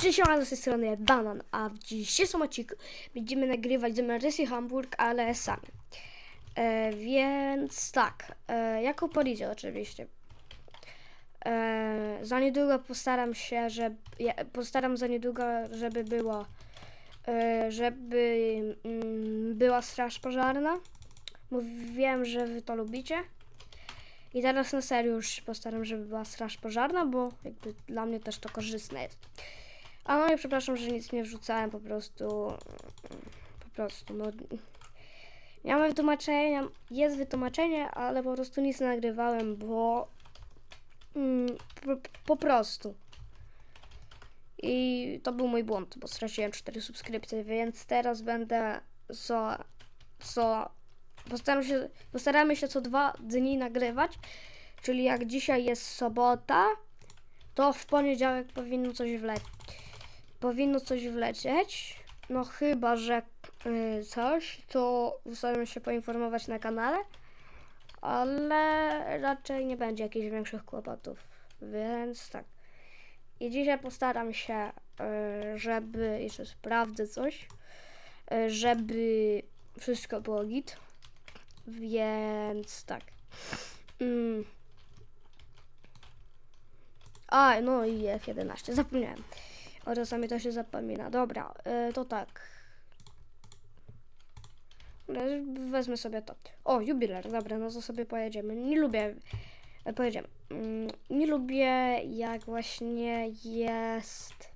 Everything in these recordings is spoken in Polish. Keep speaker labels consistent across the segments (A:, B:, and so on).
A: Cześć, siemano, z tej strony Banan, a w dzisiejszym odcinku będziemy nagrywać Demerysy Hamburg, ale sami. E, więc tak, e, jako policję oczywiście. E, za niedługo postaram się, że ja, postaram za niedługo, żeby było, e, żeby mm, była straż pożarna. Bo wiem, że wy to lubicie. I teraz na serio już się postaram, żeby była straż pożarna, bo jakby dla mnie też to korzystne jest. A no i przepraszam, że nic nie wrzucałem, po prostu. Po prostu, no. Nie mamy wytłumaczenia, jest wytłumaczenie, ale po prostu nic nagrywałem, bo. Mm, po, po prostu. I to był mój błąd, bo straciłem 4 subskrypcje, więc teraz będę co. co. Postaram się, postaramy się co dwa dni nagrywać. Czyli jak dzisiaj jest sobota, to w poniedziałek powinno coś wlecieć powinno coś wlecieć. No chyba, że y, coś, to postaram się poinformować na kanale, ale raczej nie będzie jakichś większych kłopotów, więc tak. I dzisiaj postaram się, y, żeby, jeszcze sprawdzę coś, y, żeby wszystko było git, więc tak. Mm. A, no i F11, zapomniałem. O, czasami to się zapomina. Dobra, y, to tak. Wezmę sobie to. O, jubiler, dobra, no to sobie pojedziemy. Nie lubię, e, pojedziemy. Mm, Nie lubię jak właśnie jest,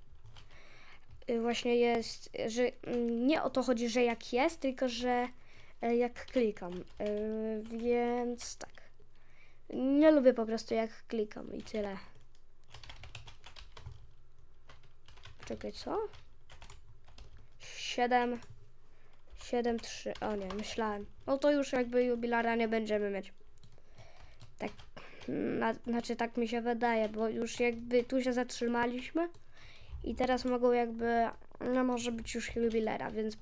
A: y, właśnie jest, że mm, nie o to chodzi, że jak jest, tylko że e, jak klikam. Więc tak. Nie lubię po prostu jak klikam i tyle. Czekaj, co? 7 7 3. O nie, myślałem. No to już jakby jubilara nie będziemy mieć. Tak. Na, znaczy tak mi się wydaje, bo już jakby tu się zatrzymaliśmy i teraz mogą jakby no może być już jubilera, więc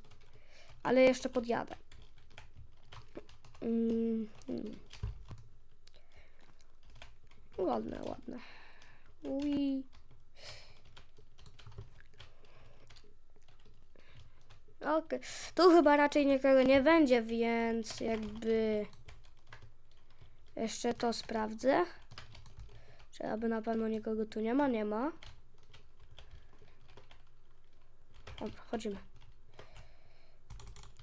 A: ale jeszcze podjadę. Mm, mm. Ładne, ładne. Ui. Okej, tu chyba raczej nikogo nie będzie, więc jakby jeszcze to sprawdzę. Czy aby na pewno nikogo tu nie ma? Nie ma. Dobra, chodzimy.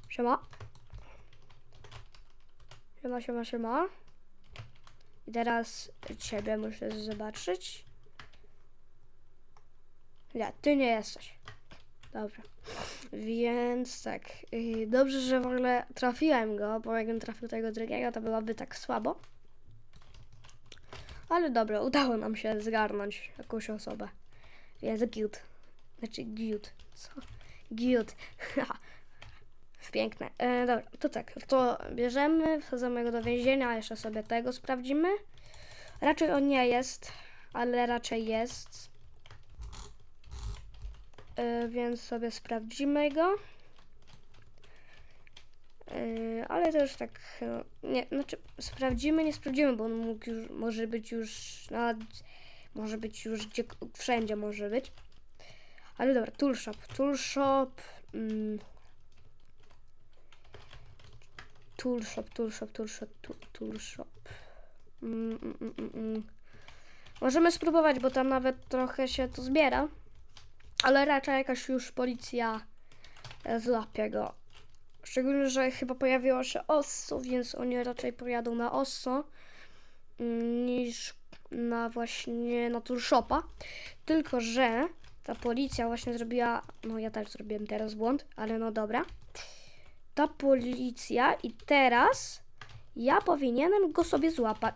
A: Siema. Siema, siema, siema. I teraz ciebie muszę zobaczyć. Nie, ty nie jesteś. Dobra. Więc tak, yy, dobrze, że w ogóle trafiłem go, bo jakbym trafił tego drugiego, to byłoby tak słabo. Ale dobra, udało nam się zgarnąć jakąś osobę. Więc good. Znaczy good. Co? Good. Piękne. E, dobra, to tak, to bierzemy, wsadzamy go do więzienia, jeszcze sobie tego sprawdzimy. Raczej on nie jest, ale raczej jest. E, więc sobie sprawdzimy go. E, ale już tak, no, nie, znaczy sprawdzimy, nie sprawdzimy, bo on mógł już, może być już, na, może być już gdzie, wszędzie może być. Ale dobra, tool shop, tool shop, mm, tool shop, tool shop, tool shop, tool, tool shop. Mm, mm, mm, mm, mm. Możemy spróbować, bo tam nawet trochę się to zbiera. Ale raczej jakaś już policja e, złapie go. Szczególnie, że chyba pojawiło się osso, więc oni raczej pojadą na osso mm, niż na właśnie na tour shopa. Tylko, że ta policja właśnie zrobiła, no ja też zrobiłem teraz błąd, ale no dobra. Ta policja i teraz ja powinienem go sobie złapać.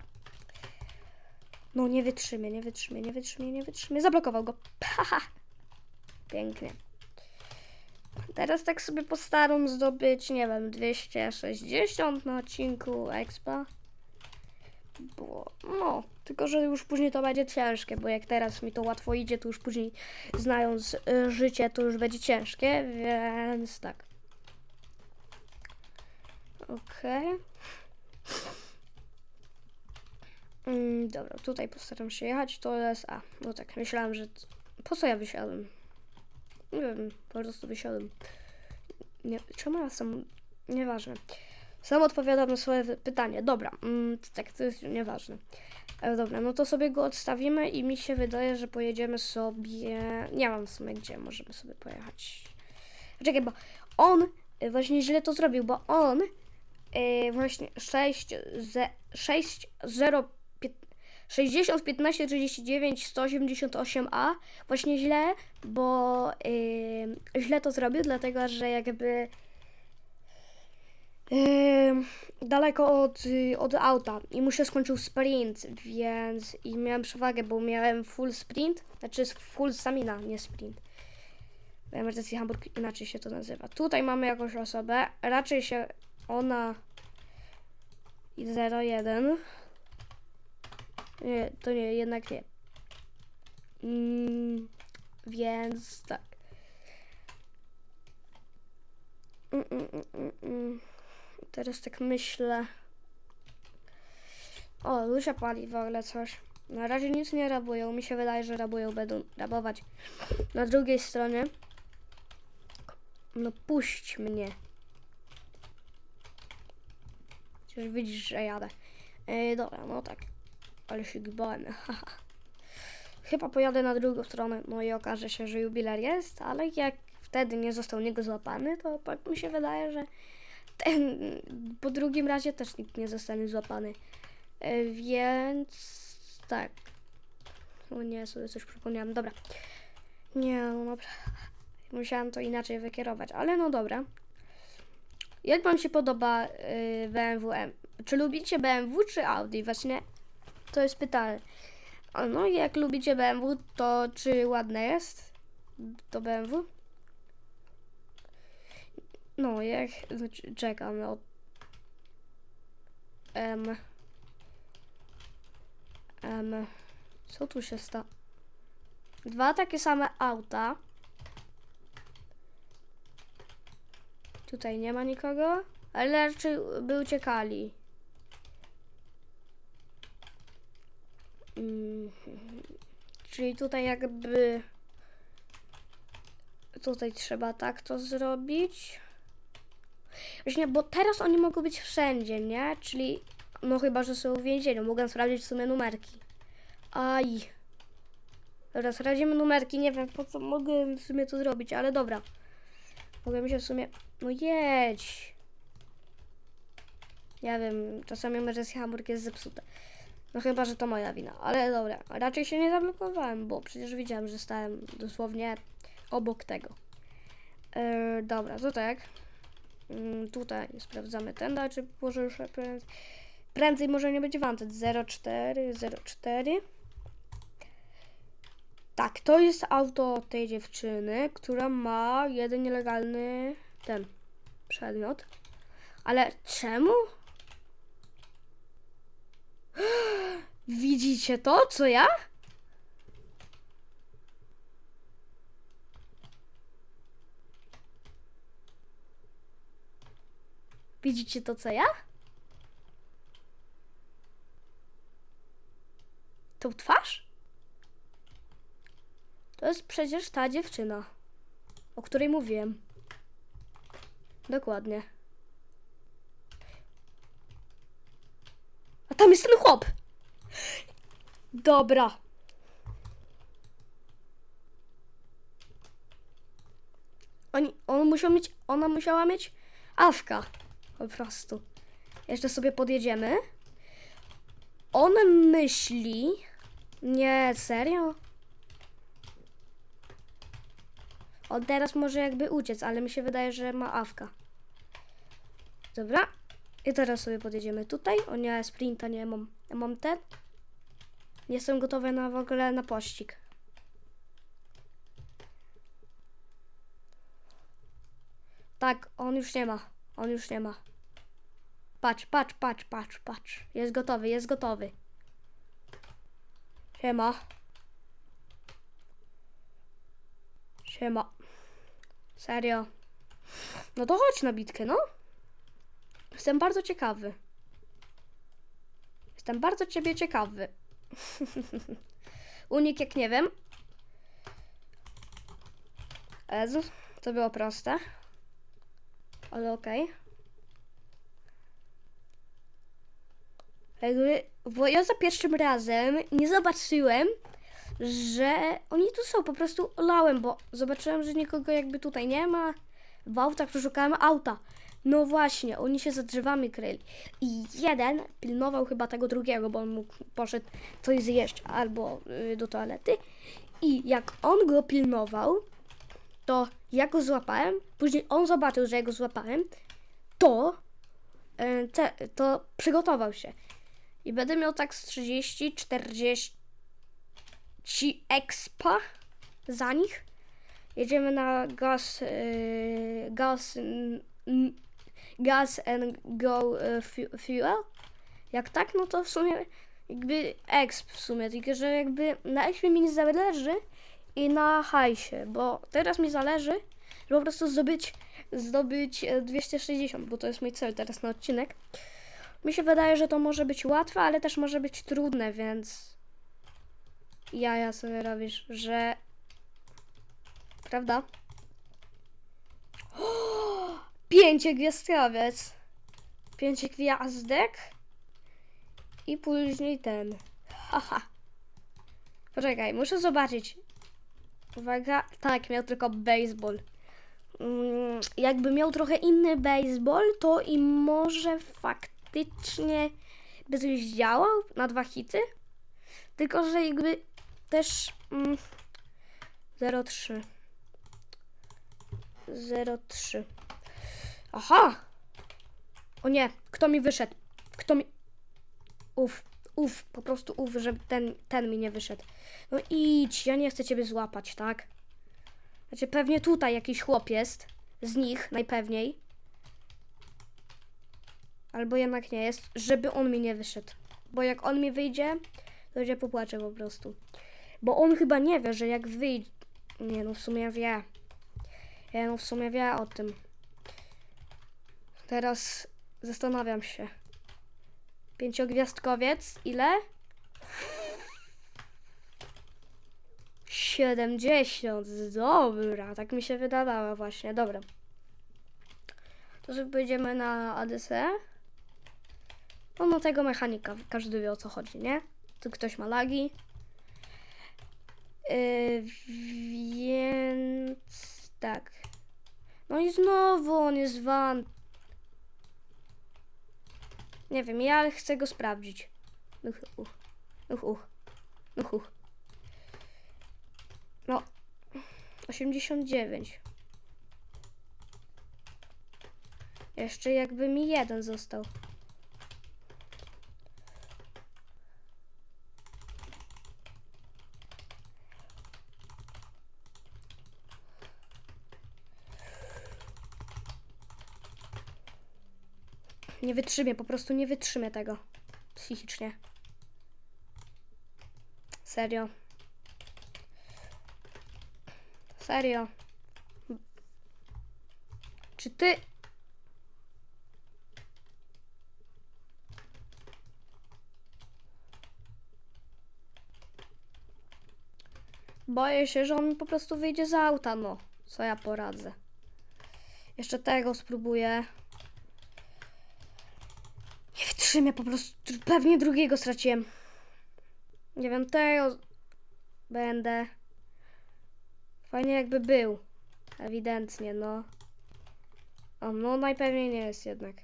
A: No nie wytrzymie, nie wytrzymie, nie wytrzymie, nie wytrzymie. Zablokował go. Haha. Pięknie. Teraz tak sobie postaram zdobyć, nie wiem, 260 na odcinku Expa. Bo, no, tylko że już później to będzie ciężkie, bo jak teraz mi to łatwo idzie, to już później znając y, życie, to już będzie ciężkie, więc tak. Okej. Mm, dobra, tutaj postaram się jechać, to jest A. No tak, myślałem, że... Po co ja wysiadłem? Nie wiem, po prostu wysiadłem. Nie, czemu ja sam... Nieważne. Sam odpowiadam na swoje pytanie. Dobra, mm, tak, to jest nieważne. E, dobra, no to sobie go odstawimy i mi się wydaje, że pojedziemy sobie... Nie mam w sumie gdzie możemy sobie pojechać. Czekaj, bo on e, właśnie źle to zrobił, bo on e, właśnie 6, ze, 6, 0, 60, 15, 39, 188a właśnie źle, bo yy, źle to zrobił, dlatego że jakby yy, daleko od, y, od auta i mu się skończył sprint, więc i miałem przewagę, bo miałem full sprint, znaczy full stamina, nie sprint. W emergency Hamburg inaczej się to nazywa. Tutaj mamy jakąś osobę, raczej się ona i 01 nie, to nie, jednak nie. Mm, więc tak. Mm, mm, mm, mm, mm. Teraz tak myślę. O, Lucia pali w ogóle coś. Na razie nic nie rabują. Mi się wydaje, że rabują, będą rabować. Na drugiej stronie. No puść mnie. Przecież widzisz, że jadę. Ej, dobra, no tak. Ale się haha. Chyba pojadę na drugą stronę, no i okaże się, że jubiler jest, ale jak wtedy nie został niego złapany, to tak mi się wydaje, że ten, po drugim razie też nikt nie zostanie złapany. E, Więc tak. O nie, sobie coś przypomniałam. Dobra. Nie, no dobra. Musiałam to inaczej wykierować, ale no dobra. Jak wam się podoba y, BMW M? Czy lubicie BMW czy Audi? Właśnie to jest pytanie. A No i jak lubicie BMW, to czy ładne jest to BMW? No, jak znaczy, czekam. Em. Em. Co tu się sta? Dwa takie same auta. Tutaj nie ma nikogo, ale raczej by uciekali. Mm, Czyli tutaj jakby tutaj trzeba tak to zrobić. Właśnie, bo teraz oni mogą być wszędzie, nie? Czyli no chyba, że są w więzieniu. Mogę sprawdzić w sumie numerki. Aj. Dobra, sprawdzimy numerki. Nie wiem po co mogę w sumie to zrobić, ale dobra. Mogę się w sumie. No jedź. Ja wiem, czasami emergency Hamburg jest zepsute. No chyba, że to moja wina, ale dobra. Raczej się nie zablokowałem, bo przecież widziałem, że stałem dosłownie obok tego. E, dobra, to tak. Mm, tutaj sprawdzamy ten, a czy może już prędzej, prędzej może nie będzie wanted. 04, 04. Tak, to jest auto tej dziewczyny, która ma jeden nielegalny ten przedmiot. Ale czemu? Widzicie to, co ja? Widzicie to, co ja? Tą twarz? To jest przecież ta dziewczyna, o której mówiłem. Dokładnie. Tam jest ten chłop! Dobra. Oni, on musiał mieć, ona musiała mieć awka. Po prostu. Jeszcze sobie podjedziemy. On myśli... Nie, serio? On teraz może jakby uciec, ale mi się wydaje, że ma awka. Dobra. I teraz sobie podjedziemy tutaj. O nie, sprinta nie mam. Ja mam ten. Jestem gotowy na w ogóle na pościg. Tak, on już nie ma. On już nie ma. Patrz, patrz, patrz, patrz, patrz. Jest gotowy, jest gotowy. Siema. Siema. Serio. No to chodź na bitkę, no. Jestem bardzo ciekawy. Jestem bardzo ciebie ciekawy. Unik jak nie wiem. Jezu, to było proste. Ale okej. Jakby, bo ja za pierwszym razem nie zobaczyłem, że oni tu są. Po prostu olałem, bo zobaczyłem, że nikogo jakby tutaj nie ma. W autach przeszukałem auta. No właśnie, oni się za drzewami kryli. I jeden pilnował chyba tego drugiego, bo on mógł, poszedł coś zjeść albo y, do toalety. I jak on go pilnował, to ja go złapałem. Później on zobaczył, że ja go złapałem. To, y, te, to przygotował się. I będę miał tak z 30, 40 expa za nich. Jedziemy na y, gas, mm, mm, gas and go fu- fuel. Jak tak, no to w sumie jakby exp w sumie, tylko że jakby na expie mi nie zależy i na hajsie, bo teraz mi zależy, żeby po prostu zdobyć, zdobyć e, 260, bo to jest mój cel teraz na odcinek. Mi się wydaje, że to może być łatwe, ale też może być trudne, więc jaja sobie robisz, że prawda? Pięciogwiazdkowiec. Pięć gwiazdek. I później ten. Haha. Poczekaj, muszę zobaczyć. Uwaga. Tak, miał tylko baseball. Mm, jakby miał trochę inny baseball, to i może faktycznie by coś działał na dwa hity. Tylko, że jakby też mm, 0,3. 0,3. Aha! O nie, kto mi wyszedł? Kto mi... Uf, uf, po prostu uf, żeby ten, ten mi nie wyszedł. No idź, ja nie chcę ciebie złapać, tak? Znaczy pewnie tutaj jakiś chłop jest. Z nich najpewniej. Albo jednak nie jest, żeby on mi nie wyszedł. Bo jak on mi wyjdzie, to się popłaczę po prostu. Bo on chyba nie wie, że jak wyjdzie... Nie no, w sumie wie. Ja no w sumie wie o tym. Teraz zastanawiam się. Pięciogwiazdkowiec, ile? 70, dobra, tak mi się wydawało właśnie, dobra. To sobie pojedziemy na ADC. No, no tego mechanika, każdy wie o co chodzi, nie? Tu ktoś ma lagi. Yy, więc tak. No i znowu on jest van. Nie wiem, ja chcę go sprawdzić. Uch, uch, uch, uch, uch, uch. No, 89. Jeszcze jakby mi jeden został. Nie wytrzymię, po prostu nie wytrzymię tego. Psychicznie. Serio. Serio. Czy ty... Boję się, że on po prostu wyjdzie z auta, no. Co ja poradzę. Jeszcze tego spróbuję. Nie wytrzymię, po prostu pewnie drugiego straciłem. Nie wiem, tego będę. Fajnie jakby był. Ewidentnie, no. O, no najpewniej nie jest jednak.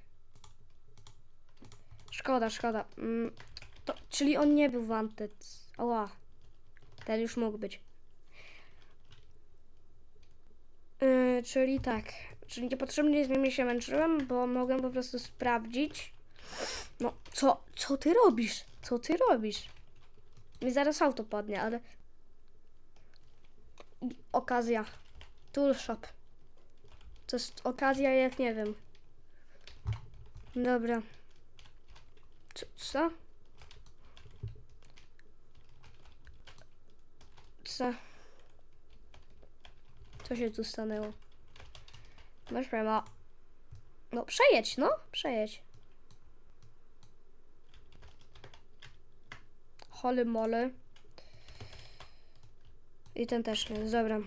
A: Szkoda, szkoda. Mm, to, czyli on nie był wanted. Oła. Ten już mógł być. Yy, czyli tak. Czyli niepotrzebnie z nimi się męczyłem, bo mogłem po prostu sprawdzić. No, co, co ty robisz? Co ty robisz? Mi zaraz auto padnie, ale... Okazja. Tool shop. To jest okazja jak nie wiem. Dobra. Co? Co? Co? Co się tu stanęło? Masz ma. No przejedź, no. Przejedź. Holy moly. I ten też nie. Dobra.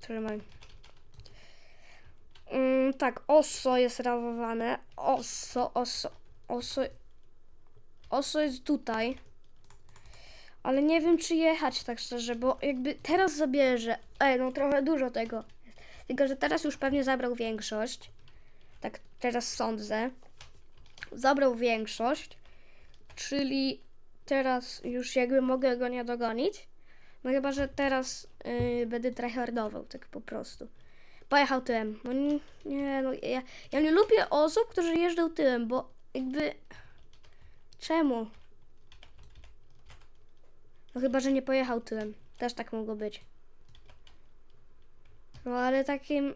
A: Trzymaj. Mm, tak, oso jest rawowane. Oso, oso, oso. Oso jest tutaj. Ale nie wiem, czy jechać tak szczerze, bo jakby teraz zabierze. Ej, no trochę dużo tego. Tylko, że teraz już pewnie zabrał większość. Tak teraz sądzę. Zabrał większość. Czyli teraz już jakby mogę go nie dogonić. No chyba, że teraz yy, będę tryhardował, tak po prostu. Pojechał tyłem. No nie, no ja, ja nie lubię osób, którzy jeżdżą tyłem, bo jakby... Czemu? No chyba, że nie pojechał tyłem. Też tak mogło być. No ale takim...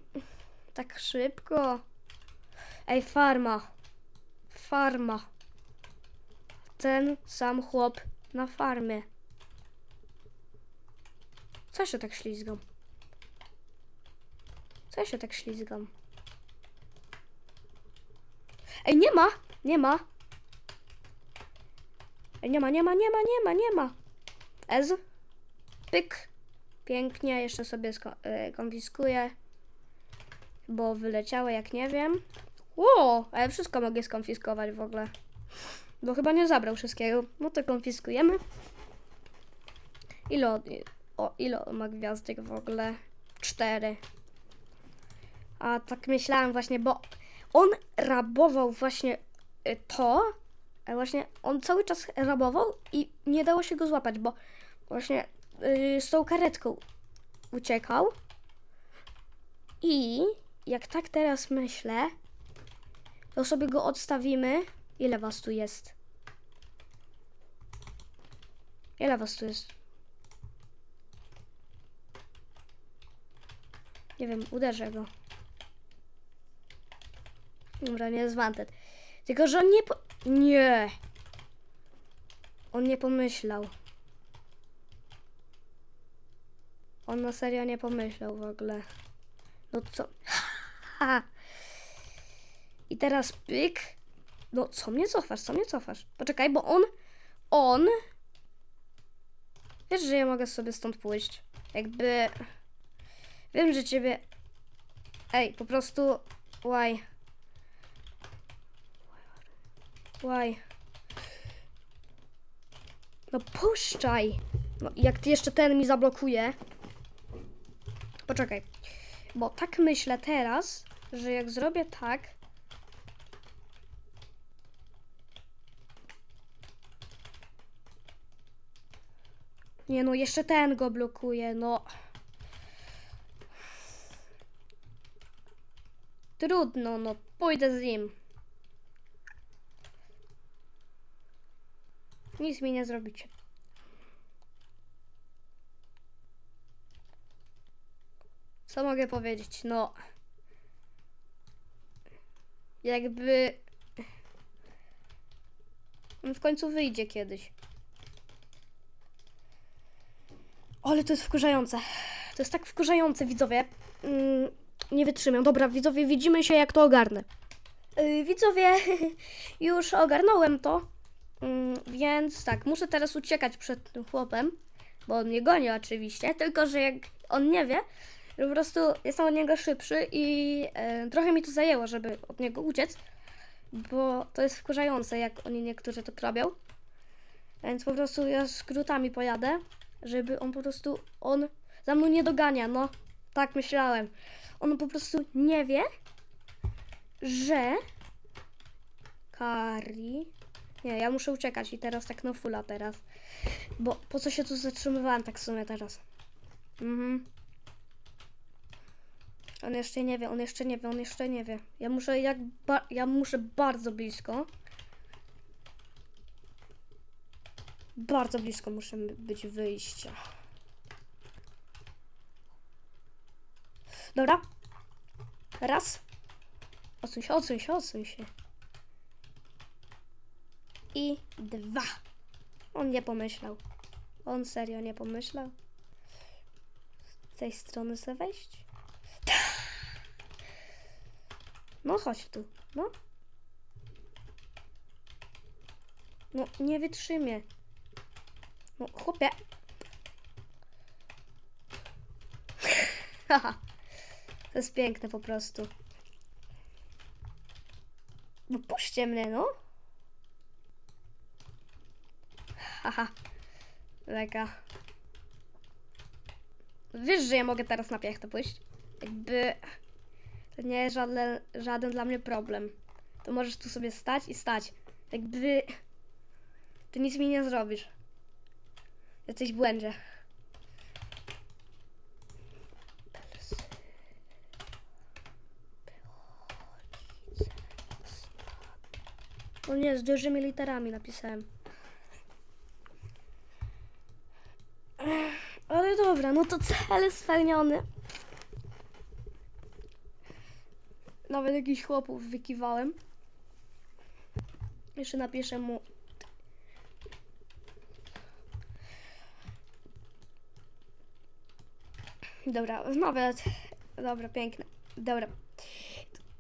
A: Tak szybko. Ej, farma. Farma. Ten sam chłop na farmie. Co się tak ślizgam? Co się tak ślizgam? Ej, nie ma! Nie ma! Ej, nie ma, nie ma, nie ma, nie ma, nie ma! Ez. Pyk. Pięknie, jeszcze sobie e, konfiskuję. Bo wyleciały jak nie wiem. Ło, ale wszystko mogę skonfiskować w ogóle. Bo chyba nie zabrał wszystkiego. No to konfiskujemy. Ile, on- o, ile on ma gwiazdek w ogóle? Cztery. A tak myślałem właśnie, bo on rabował właśnie y, to, ale właśnie on cały czas rabował i nie dało się go złapać, bo właśnie y, z tą karetką uciekał. I jak tak teraz myślę, to sobie go odstawimy. Ile was tu jest? Ile was tu jest? Nie wiem, uderzę go. Dobra, nie jest wanted. Tylko, że on nie po... Nie! On nie pomyślał. On na serio nie pomyślał w ogóle. No co? Ha! I teraz pyk. No, co mnie cofasz? Co mnie cofasz? Poczekaj, bo on... On... Wiesz, że ja mogę sobie stąd pójść. Jakby... Wiem, że ciebie... Ej, po prostu... Why? Why? No puszczaj! No, jak ty jeszcze ten mi zablokuje... Poczekaj. Bo tak myślę teraz, że jak zrobię tak... Nie no, jeszcze ten go blokuje, no... Trudno, no pójdę z nim. Nic mi nie zrobicie. Co mogę powiedzieć? No. Jakby. On w końcu wyjdzie kiedyś. Ale to jest wkurzające. To jest tak wkurzające, widzowie. Mm, nie wytrzymam. Dobra, widzowie, widzimy się, jak to ogarnę. Yy, widzowie, już ogarnąłem to. Mm, więc tak, muszę teraz uciekać przed tym chłopem, bo on mnie goni oczywiście, tylko że jak on nie wie, po prostu jestem od niego szybszy i e, trochę mi to zajęło, żeby od niego uciec, bo to jest wkurzające, jak oni niektórzy to robią. Więc po prostu ja skrótami pojadę, żeby on po prostu, on za mną nie dogania, no. Tak myślałem. On po prostu nie wie, że Kari nie, ja muszę uciekać i teraz tak na fulla teraz. Bo po co się tu zatrzymywałem tak w sumie teraz? Mhm. On jeszcze nie wie, on jeszcze nie wie, on jeszcze nie wie. Ja muszę jak ja muszę bardzo blisko. Bardzo blisko muszę być wyjścia. Dobra. Raz. Odsuń się, odsuń się, odsuń się i dwa. On nie pomyślał. On serio nie pomyślał. Z tej strony chcę wejść? No chodź tu, no. No nie wytrzymie. No chłopie. To jest piękne po prostu. No puśćcie mnie, no. Haha. Leka. Wiesz, że ja mogę teraz na piechę pójść? Jakby... To nie jest żaden, żaden dla mnie problem. To możesz tu sobie stać i stać. Jakby... Ty nic mi nie zrobisz. Jesteś w błędzie. O nie, z dużymi literami napisałem. Ale dobra, no to cel spełniony. Nawet jakichś chłopów wykiwałem. Jeszcze napiszę mu. Dobra, nawet. Dobra, piękne. Dobra.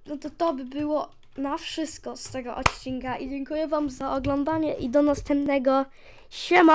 A: No to to by było na wszystko z tego odcinka i dziękuję Wam za oglądanie i do następnego. Siema!